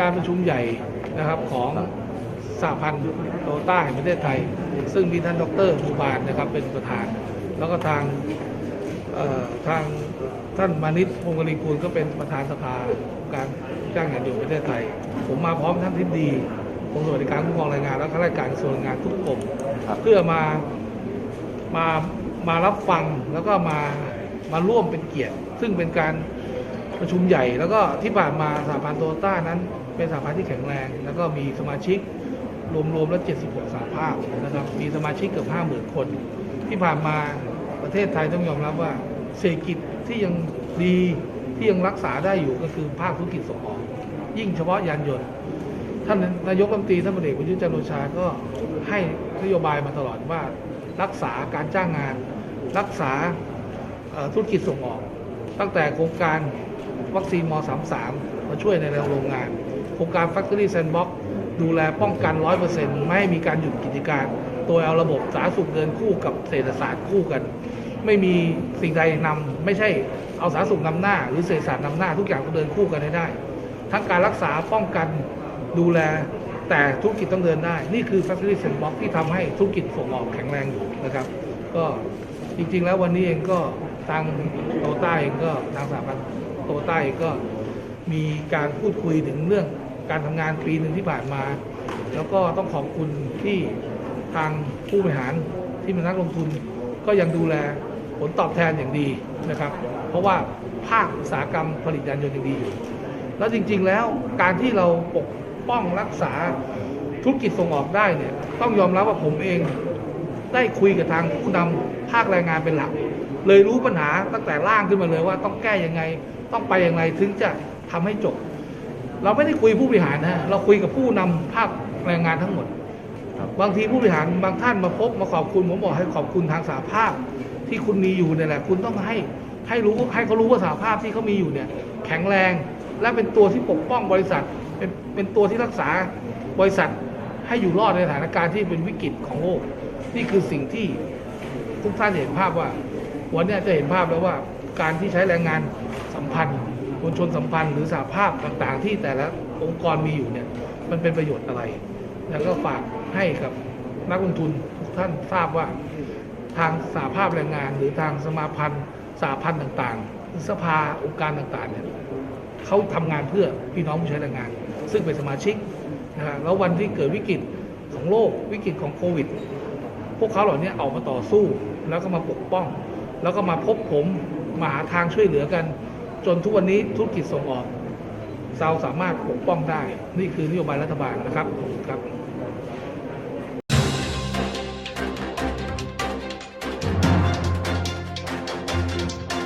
การประชุมใหญ่นะครับของสหพันธ์โตต้าแห่งประเทศไทย ซึ่งมีท่านดรบูบานนะครับเป็นประธาน แล้วก็ทางเอ่อทางท่านมานิตพงศ์กรีกูลก็เป็นประธานสภาการจ้างงานอยู่ประเทศไทย ผมมาพร้อมท่านทิบดีกรมสวัสดิการคุ้มครองแรงงาน และข้าราชการกระทรวงแรงงานทุกกรมครับเพื่อมามามารับฟังแล้วก็มามาร่วมเป็นเกียรติ ซึ่งเป็นการประชุมใหญ่แล้วก็ที่ผ่านมาสหพันธ์โตโยต้านั้น เป็นสหพันธ์ที่แข็งแรง แล้วก็มีสมาชิกรวมๆแล้ว 76สาภาพนะครับ มีสมาชิกเกือบ 50,000 คน ที่ผ่านมาประเทศไทยต้องยอมรับว่าเศรษฐกิจที่ยังดีที่ยังรักษาได้อยู่ก็คือภาคธุรกิจส่งออก ยิ่งเฉพาะยานยนต์ ท่านนายกรัฐมนตรีท่านพลเอกประยุทธ์จันทร์โอชาก็ให้นโยบายมาตลอดว่ารักษาการจ้างงาน รักษาธุรกิจส่งออก ตั้งแต่โครงการวัคซีนม 33 มาช่วยในโรงงาน โครงการ Factory Sandbox ดูแลป้องกัน 100%ไม่ให้มีการหยุดกิจการ โดยเอาระบบสาธารณสุขเดินคู่กับเศรษฐศาสตร์คู่กัน ไม่มีสิ่งใดนำไม่ใช่เอาสาธารณสุขนำหน้า หรือเศรษฐศาสตร์นำหน้าทุกอย่างต้องเดินคู่กันให้ได้ ทั้งการรักษาป้องกันดูแลแต่ธุรกิจต้องเดินได้ นี่คือ Factory Sandbox ที่ทำให้ธุรกิจส่งออกแข็งแรงอยู่นะครับ ก็จริงๆ แล้ววันนี้เองก็ทางโตต้าเองก็ทางสถาบันโตต้าเองก็มีการพูดคุยถึงเรื่อง การทำงานปีหนึ่งที่ผ่านมา แล้วก็ต้องขอบคุณที่ทางผู้บริหารที่เป็นนักลงทุน ก็ยังดูแลผลตอบแทนอย่างดีนะครับ เพราะว่าภาคอุตสาหกรรมผลิตยานยนต์ยังดีอยู่ แล้วจริงๆแล้วการที่เราปกป้องรักษาธุรกิจส่งออกได้เนี่ยต้องยอมรับว่าผมเองได้คุยกับทางผู้นำภาคแรงงานเป็นหลัก เลยรู้ปัญหาตั้งแต่ล่างขึ้นมาเลยว่าต้องแก้ยังไง ต้องไปยังไงถึงจะทำให้จบ เราไม่ได้คุยผู้บริหารนะฮะเราคุยกับผู้นำภาคแรงงานทั้งหมดครับบางทีผู้บริหารบางท่านมาพบมาขอบคุณผมบอกให้ขอบคุณทางสาภาพที่คุณมีอยู่เนี่ยแหละ คุณต้องให้ให้รู้ให้เขารู้ว่าสาภาพที่เขามีอยู่เนี่ย แข็งแรงและเป็นตัวที่ปกป้องบริษัท เป็นเป็นตัวที่รักษาบริษัทให้อยู่รอดในสถานการณ์ที่เป็นวิกฤตของโลกนี่คือสิ่งที่ทุกท่านจะเห็นภาพว่าวันเนี้ยจะเห็นภาพแล้วว่าการที่ใช้แรงงานสัมพันธ์ มวลชนสัมพันธ์หรือสาภาพต่างๆ ที่แต่ละองค์กรมีอยู่เนี่ยมันเป็นประโยชน์อะไร แล้วก็ฝากให้กับนักลงทุนทุกท่านทราบว่าทางสาภาพแรงงานหรือทางสมาพันธ์สาพันธ์ต่างๆหรือสภาองค์การต่างๆเนี่ยเขาทำงานเพื่อพี่น้องผู้ใช้แรงงาน ซึ่งเป็นสมาชิกนะฮะแล้ววันที่เกิดวิกฤตของโลกวิกฤตของโควิด พวกเขาเหล่านี้ออกมาต่อสู้ แล้วก็มาปกป้อง แล้วก็มาพบผมมาหาทางช่วยเหลือกัน จนทุกวันนี้ธุรกิจส่งออกเราสามารถปกป้องได้ นี่คือนโยบายรัฐบาลนะครับขอบคุณครับ